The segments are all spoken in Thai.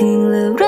สิ่งเลวร้าย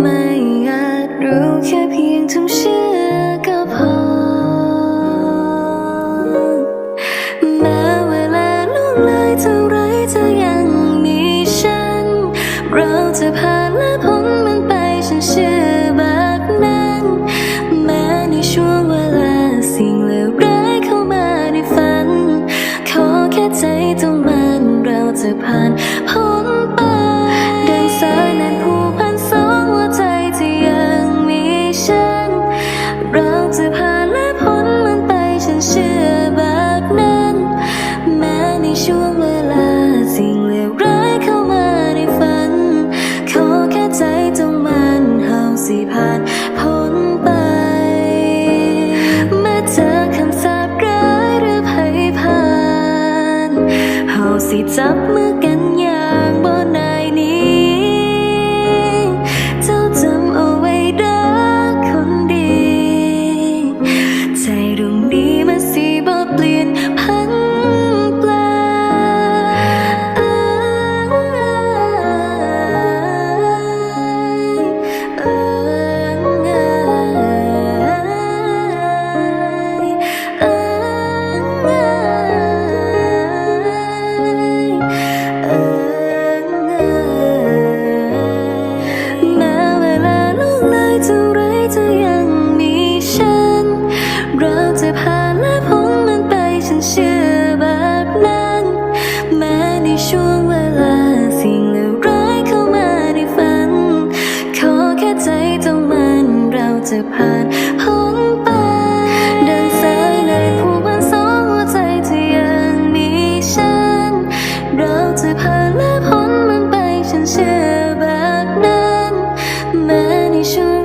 ไม่อาจรู้แค่เพียงทำเชื่อก็พอ แม้เวลาล่วงเลยเท่าไรเธยังมีฉัน เราจะผ่านและพ้นมันไปฉันเชื่อแบบนั้น แม้ในช่วงเวลาสิ่งเลวร้าเข้ามาในฝัน ขอแค่ใจตรงมันเราจะผ่าน 你怎么胸